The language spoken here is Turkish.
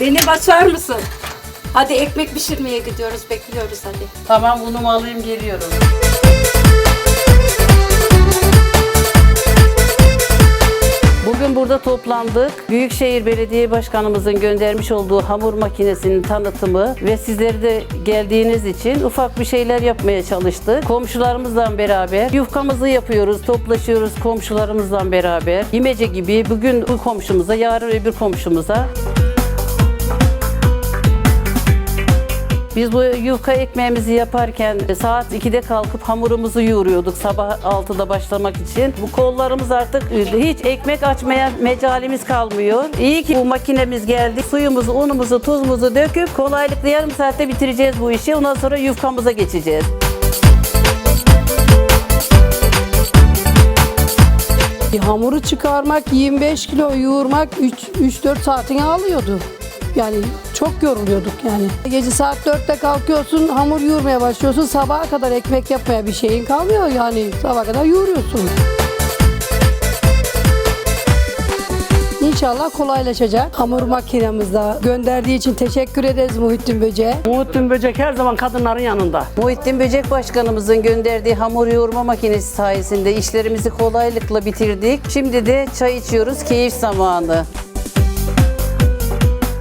Beni basar mısın? Hadi ekmek pişirmeye gidiyoruz. Bekliyoruz hadi. Tamam unumu alayım geliyorum. Bugün burada toplandık. Büyükşehir Belediye Başkanımızın göndermiş olduğu hamur makinesinin tanıtımı ve sizleri de geldiğiniz için ufak bir şeyler yapmaya çalıştık. Komşularımızla beraber yufkamızı yapıyoruz, toplaşıyoruz komşularımızla beraber. İmece gibi bugün bu komşumuza, yarın öbür komşumuza Biz bu yufka ekmeğimizi yaparken saat 2'de kalkıp hamurumuzu yoğuruyorduk sabah 6'da başlamak için. Bu kollarımız artık hiç ekmek açmaya mecalimiz kalmıyor. İyi ki bu makinemiz geldi. Suyumuzu, unumuzu, tuzumuzu döküp kolaylıkla yarım saatte bitireceğiz bu işi. Ondan sonra yufkamıza geçeceğiz. Bir hamuru çıkarmak, 25 kilo yoğurmak 3-4 saatini alıyordu. Yani çok yoruluyorduk yani. Gece saat 4'te kalkıyorsun, hamur yoğurmaya başlıyorsun. Sabaha kadar ekmek yapmaya bir şeyin kalmıyor yani. Sabaha kadar yoğuruyorsun. İnşallah kolaylaşacak. Hamur makinemizde gönderdiği için teşekkür ederiz Muhittin Böce'ye. Muhittin Böcek her zaman kadınların yanında. Muhittin Böcek Başkanımızın gönderdiği hamur yoğurma makinesi sayesinde işlerimizi kolaylıkla bitirdik. Şimdi de çay içiyoruz. Keyif zamanı.